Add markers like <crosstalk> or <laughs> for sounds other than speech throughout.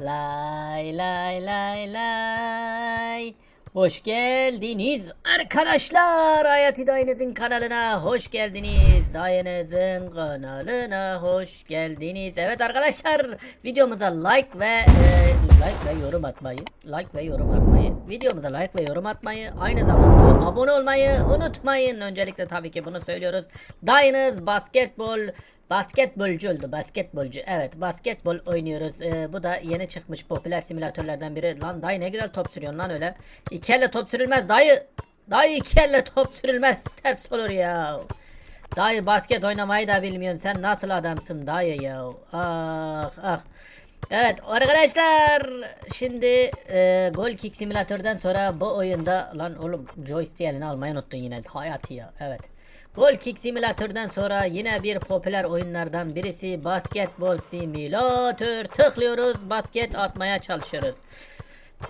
Lay lay lay lay. Hoş geldiniz arkadaşlar. Hayati Dayınızın kanalına hoş geldiniz. Dayınızın kanalına hoş geldiniz. Evet arkadaşlar videomuza like ve e, like ve yorum atmayı, like ve yorum atmayı, videomuza like ve yorum atmayı, aynı zamanda abone olmayı unutmayın. Öncelikle tabii ki bunu söylüyoruz. Dayınız basketbol Basketbolcu oldu basketbolcu. Evet basketbol oynuyoruz. Ee, bu da yeni çıkmış popüler simülatörlerden biri. Lan dayı ne güzel top sürüyorsun lan öyle. İki elle top sürülmez dayı. Dayı iki elle top sürülmez. <laughs> Steps olur ya. Dayı basket oynamayı da bilmiyorsun. Sen nasıl adamsın dayı ya. Ah ah Evet arkadaşlar şimdi e, gol kick simülatörden sonra bu oyunda lan oğlum joystick eline almayı unuttun yine hayatı ya evet. Gol kick simülatörden sonra yine bir popüler oyunlardan birisi basketbol simülatör tıklıyoruz basket atmaya çalışıyoruz.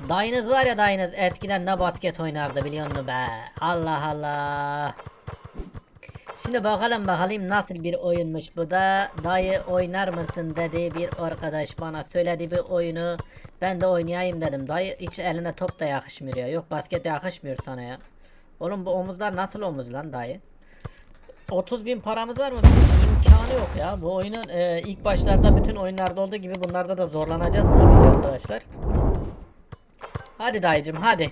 Dayınız var ya dayınız eskiden ne basket oynardı biliyor musun be Allah Allah. Şimdi bakalım bakalım nasıl bir oyunmuş bu da. Dayı oynar mısın dedi bir arkadaş bana söyledi bir oyunu. Ben de oynayayım dedim. Dayı hiç eline top da yakışmıyor ya. Yok basket yakışmıyor sana ya. Oğlum bu omuzlar nasıl omuz lan dayı? 30 bin paramız var mı? İmkanı yok ya. Bu oyunun e, ilk başlarda bütün oyunlarda olduğu gibi bunlarda da zorlanacağız tabii ki arkadaşlar. Hadi dayıcım hadi.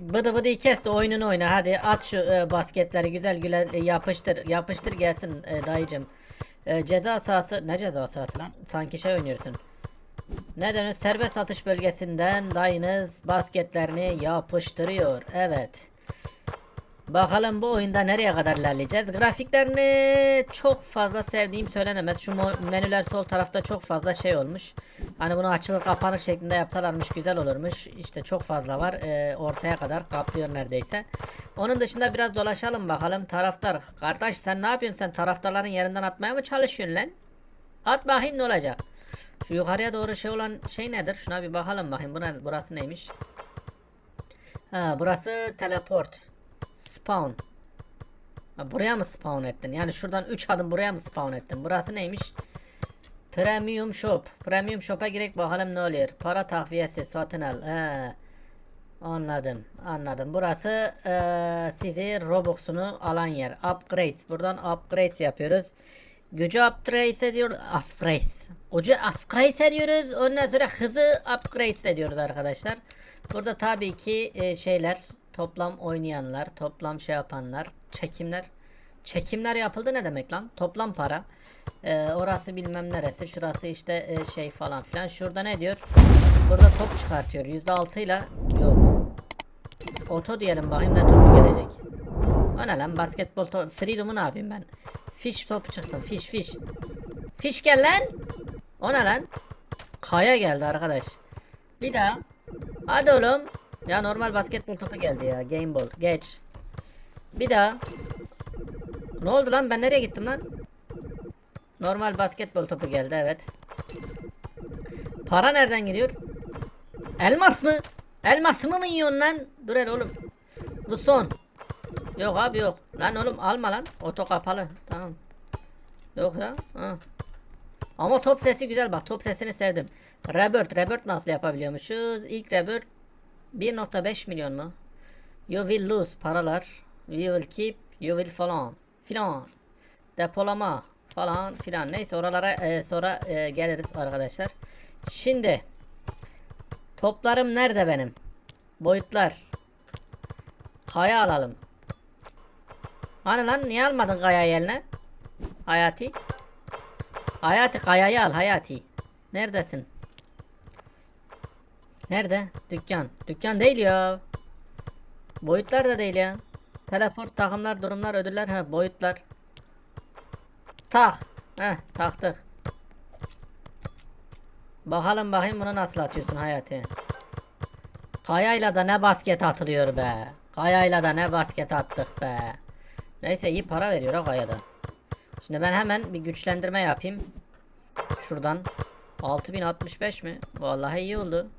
Bıdı bıdı kes de oyununu oyna hadi at şu e, basketleri güzel güzel e, yapıştır yapıştır gelsin e, dayıcım. E, ceza sahası ne ceza sahası lan sanki şey oynuyorsun. Ne denir serbest atış bölgesinden dayınız basketlerini yapıştırıyor evet. Bakalım bu oyunda nereye kadar ilerleyeceğiz. Grafiklerini çok fazla sevdiğim söylenemez. Şu menüler sol tarafta çok fazla şey olmuş. Hani bunu açılır kapanır şeklinde yapsalarmış güzel olurmuş. İşte çok fazla var. Ee, ortaya kadar kaplıyor neredeyse. Onun dışında biraz dolaşalım bakalım. Taraftar. Kardeş sen ne yapıyorsun sen? Taraftarların yerinden atmaya mı çalışıyorsun lan? At bakayım ne olacak? Şu yukarıya doğru şey olan şey nedir? Şuna bir bakalım bakayım. Buna, burası neymiş? Ha, burası teleport. Spawn. Ha, buraya mı spawn ettin? Yani şuradan 3 adım buraya mı spawn ettin? Burası neymiş? Premium Shop. Premium Shop'a girek bakalım ne oluyor. Para takviyesi satın al. He. Anladım. Anladım. Burası eee, sizi Robux'unu alan yer. Upgrades. Buradan upgrades yapıyoruz. Gücü upgrades ediyor. Upgrades. Gücü upgrades ediyoruz. Ondan sonra hızı upgrades ediyoruz arkadaşlar. Burada tabii ki e, şeyler toplam oynayanlar, toplam şey yapanlar, çekimler. Çekimler yapıldı ne demek lan? Toplam para. Ee, orası bilmem neresi. Şurası işte e, şey falan filan. Şurada ne diyor? Burada top çıkartıyor. %6 ile yok. Oto diyelim bakayım ne topu gelecek. O ne lan basketbol to Freedom'u ne yapayım ben? Fiş topu çıksın. Fiş fiş. Fiş gel lan. O ne lan? Kaya geldi arkadaş. Bir daha. Hadi oğlum. Ya normal basketbol topu geldi ya. Game ball. Geç. Bir daha. Ne oldu lan? Ben nereye gittim lan? Normal basketbol topu geldi evet. Para nereden giriyor? Elmas mı? Elmasımı mı yiyorsun lan? Dur hele oğlum. Bu son. Yok abi yok. Lan oğlum alma lan. Oto kapalı. Tamam. Yok ya. Ha. Ama top sesi güzel bak. Top sesini sevdim. Rebirth. Rebirth nasıl yapabiliyormuşuz? İlk Rebirth 1.5 milyon mu? You will lose paralar. You will keep. You will falan. Filan. Depolama falan filan. Neyse oralara e, sonra e, geliriz arkadaşlar. Şimdi toplarım nerede benim? Boyutlar. Kaya alalım. Hani lan niye almadın kayayı eline? Hayati. Hayati kayayı al Hayati. Neredesin? Nerede? Dükkan. Dükkan değil ya. Boyutlar da değil ya. Teleport, takımlar, durumlar, ödüller. Ha boyutlar. Tak. Heh taktık. Bakalım bakayım bunu nasıl atıyorsun Hayati. Kayayla da ne basket atılıyor be. Kayayla da ne basket attık be. Neyse iyi para veriyor ha kayada. Şimdi ben hemen bir güçlendirme yapayım. Şuradan. 6065 mi? Vallahi iyi oldu.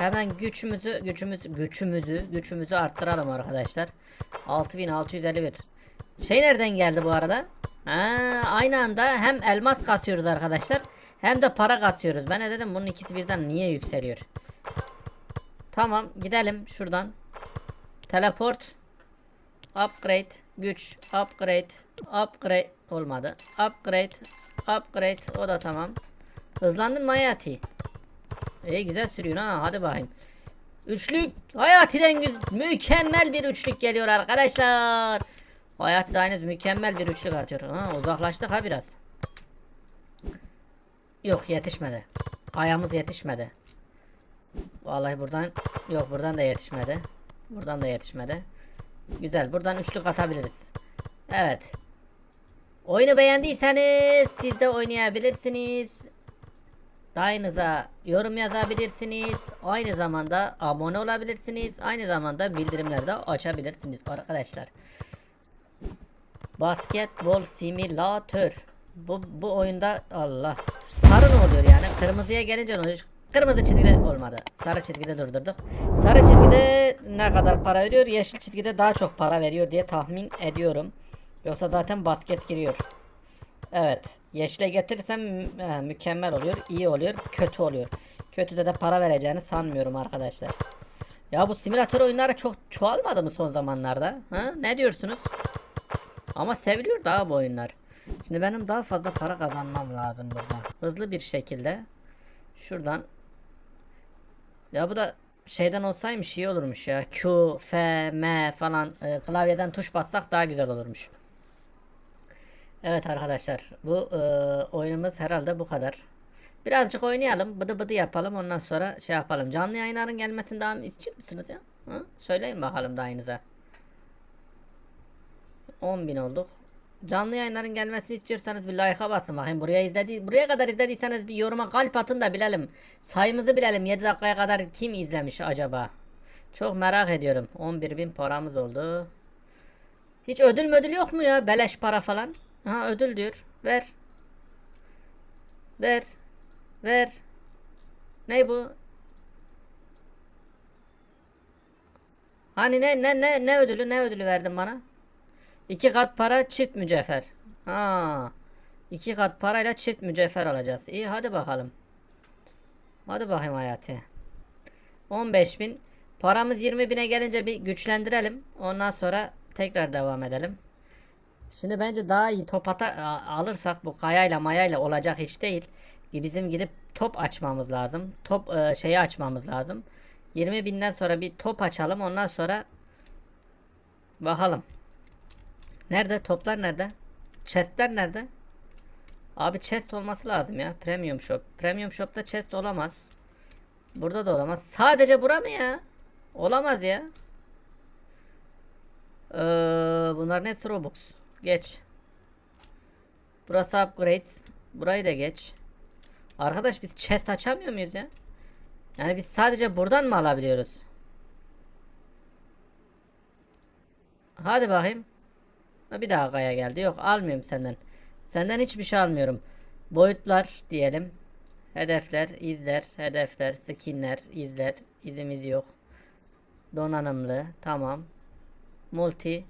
Hemen gücümüzü gücümüzü gücümüzü gücümüzü arttıralım arkadaşlar. 6651. Şey nereden geldi bu arada? Ha, aynı anda hem elmas kasıyoruz arkadaşlar Hem de para kasıyoruz. Ben de dedim bunun ikisi birden niye yükseliyor? Tamam gidelim şuradan. Teleport. Upgrade. Güç. Upgrade. Upgrade. Olmadı. Upgrade. Upgrade. O da tamam. Hızlandın mı Hayati? İyi güzel sürüyorsun ha. Hadi bakayım. Üçlük. Hayati'den güz mükemmel bir üçlük geliyor arkadaşlar. Hayati Dayınız mükemmel bir üçlük atıyor. Ha, uzaklaştık ha biraz. Yok yetişmedi. Kayamız yetişmedi. Vallahi buradan yok buradan da yetişmedi. Buradan da yetişmedi. Güzel. Buradan üçlük atabiliriz. Evet. Oyunu beğendiyseniz siz de oynayabilirsiniz. Dayınıza yorum yazabilirsiniz. Aynı zamanda abone olabilirsiniz. Aynı zamanda bildirimleri de açabilirsiniz arkadaşlar. Basketbol simülatör. Bu, bu oyunda Allah sarı ne oluyor yani? Kırmızıya gelince ne oluyor? Kırmızı çizgide olmadı. Sarı çizgide durdurduk. Sarı çizgide ne kadar para veriyor? Yeşil çizgide daha çok para veriyor diye tahmin ediyorum. Yoksa zaten basket giriyor. Evet. Yeşile getirirsem mü- e, mükemmel oluyor. iyi oluyor. Kötü oluyor. Kötüde de para vereceğini sanmıyorum arkadaşlar. Ya bu simülatör oyunları çok çoğalmadı mı son zamanlarda? Ha? Ne diyorsunuz? Ama seviliyor daha bu oyunlar. Şimdi benim daha fazla para kazanmam lazım burada. Hızlı bir şekilde. Şuradan. Ya bu da şeyden olsaymış iyi olurmuş ya. Q, F, M falan e, klavyeden tuş bassak daha güzel olurmuş. Evet arkadaşlar bu e, oyunumuz herhalde bu kadar. Birazcık oynayalım bıdı bıdı yapalım ondan sonra şey yapalım. Canlı yayınların gelmesini daha istiyor musunuz ya? Hı? Söyleyin bakalım dayınıza. 10.000 olduk. Canlı yayınların gelmesini istiyorsanız bir like'a basın bakayım. Buraya izledi buraya kadar izlediyseniz bir yoruma kalp atın da bilelim. Sayımızı bilelim. 7 dakikaya kadar kim izlemiş acaba? Çok merak ediyorum. 11.000 paramız oldu. Hiç ödül ödül yok mu ya? Beleş para falan. Ha ödül diyor. Ver. Ver. Ver. Ne bu? Hani ne ne ne ne ödülü ne ödülü verdin bana? İki kat para çift mücevher. Ha. İki kat parayla çift mücevher alacağız. İyi hadi bakalım. Hadi bakayım Hayati. 15 bin. Paramız 20 bine gelince bir güçlendirelim. Ondan sonra tekrar devam edelim. Şimdi bence daha iyi top ata alırsak bu kayayla mayayla olacak iş değil. Bizim gidip top açmamız lazım. Top e, şeyi açmamız lazım. 20 binden sonra bir top açalım. Ondan sonra bakalım. Nerede? Toplar nerede? Chestler nerede? Abi chest olması lazım ya. Premium shop. Premium shop'ta chest olamaz. Burada da olamaz. Sadece bura mı ya? Olamaz ya. Ee, bunların hepsi Robux. Geç. Burası upgrades. Burayı da geç. Arkadaş biz chest açamıyor muyuz ya? Yani biz sadece buradan mı alabiliyoruz? Hadi bakayım. Bir daha kaya geldi. Yok almıyorum senden. Senden hiçbir şey almıyorum. Boyutlar diyelim. Hedefler, izler, hedefler, skinler, izler. izimiz yok. Donanımlı. Tamam. Multi.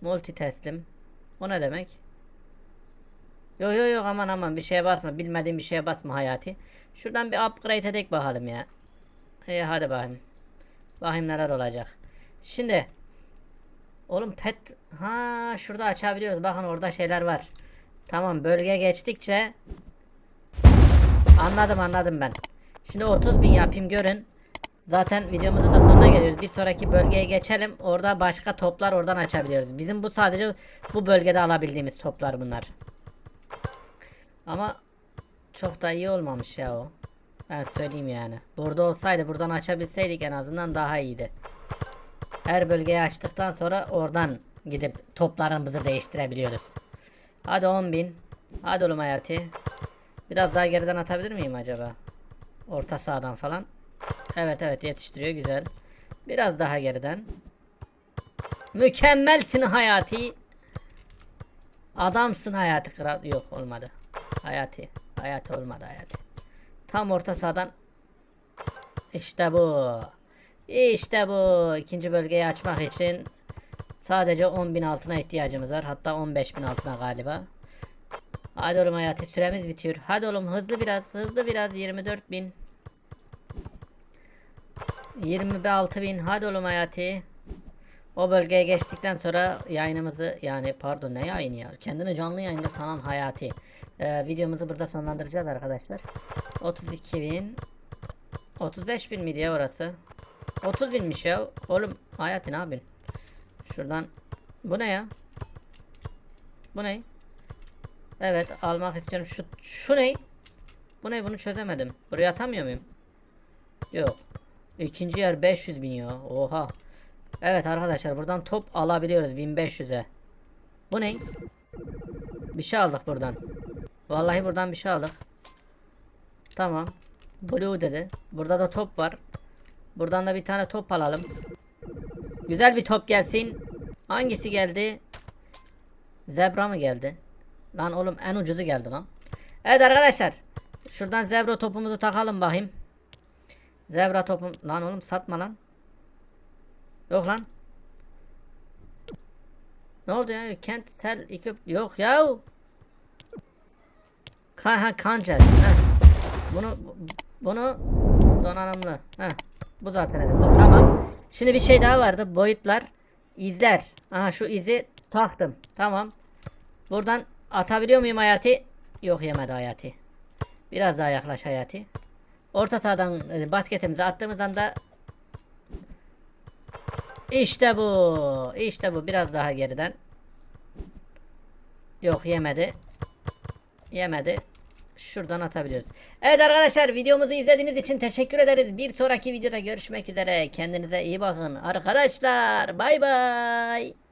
Multi teslim. O ne demek? Yo yo yo aman aman bir şeye basma. Bilmediğim bir şeye basma hayati. Şuradan bir upgrade edek bakalım ya. İyi hadi bakayım. Bakayım neler olacak. Şimdi Oğlum pet ha şurada açabiliyoruz. Bakın orada şeyler var. Tamam bölge geçtikçe anladım anladım ben. Şimdi 30 bin yapayım görün. Zaten videomuzun da sonuna geliyoruz. Bir sonraki bölgeye geçelim. Orada başka toplar oradan açabiliyoruz. Bizim bu sadece bu bölgede alabildiğimiz toplar bunlar. Ama çok da iyi olmamış ya o. Ben söyleyeyim yani. Burada olsaydı buradan açabilseydik en azından daha iyiydi. Her bölgeyi açtıktan sonra oradan gidip toplarımızı değiştirebiliyoruz. Hadi 10.000. Hadi oğlum Hayati. Biraz daha geriden atabilir miyim acaba? Orta sahadan falan. Evet evet yetiştiriyor güzel. Biraz daha geriden. Mükemmelsin Hayati. Adamsın Hayati kral. Yok olmadı. Hayati. Hayati olmadı Hayati. Tam orta sahadan. İşte bu. İşte bu. İkinci bölgeyi açmak için sadece 10.000 altına ihtiyacımız var. Hatta 15.000 altına galiba. Hadi oğlum hayatı süremiz bitiyor. Hadi oğlum hızlı biraz hızlı biraz 24 bin. 26 bin hadi oğlum hayatı. O bölgeye geçtikten sonra yayınımızı yani pardon ne yayını ya kendini canlı yayında sanan Hayati. Ee, videomuzu burada sonlandıracağız arkadaşlar. 32 bin 35 bin miydi ya orası? 30 binmiş ya. Oğlum Hayati ne yapıyorsun? Şuradan bu ne ya? Bu ne? Evet almak istiyorum. Şu şu ne? Bu ne? Bunu çözemedim. Buraya atamıyor muyum? Yok. İkinci yer 500 bin ya. Oha. Evet arkadaşlar buradan top alabiliyoruz 1500'e. Bu ne? Bir şey aldık buradan. Vallahi buradan bir şey aldık. Tamam. Blue dedi. Burada da top var. Buradan da bir tane top alalım. Güzel bir top gelsin. Hangisi geldi? Zebra mı geldi? Lan oğlum en ucuzu geldi lan. Evet arkadaşlar. Şuradan zebra topumuzu takalım bakayım. Zebra topum. Lan oğlum satma lan. Yok lan. Ne oldu ya? Kent sell equip yok ya. Kan ha. Bunu bunu donanımlı. Ha. Bu zaten elimde. Tamam. Şimdi bir şey daha vardı. Boyutlar. izler. Aha şu izi taktım. Tamam. Buradan atabiliyor muyum Hayati? Yok yemedi Hayati. Biraz daha yaklaş Hayati. Orta sahadan e, basketimizi attığımız anda işte bu. İşte bu. Biraz daha geriden. Yok yemedi. Yemedi. Şuradan atabiliyoruz. Evet arkadaşlar videomuzu izlediğiniz için teşekkür ederiz. Bir sonraki videoda görüşmek üzere. Kendinize iyi bakın arkadaşlar. Bay bay.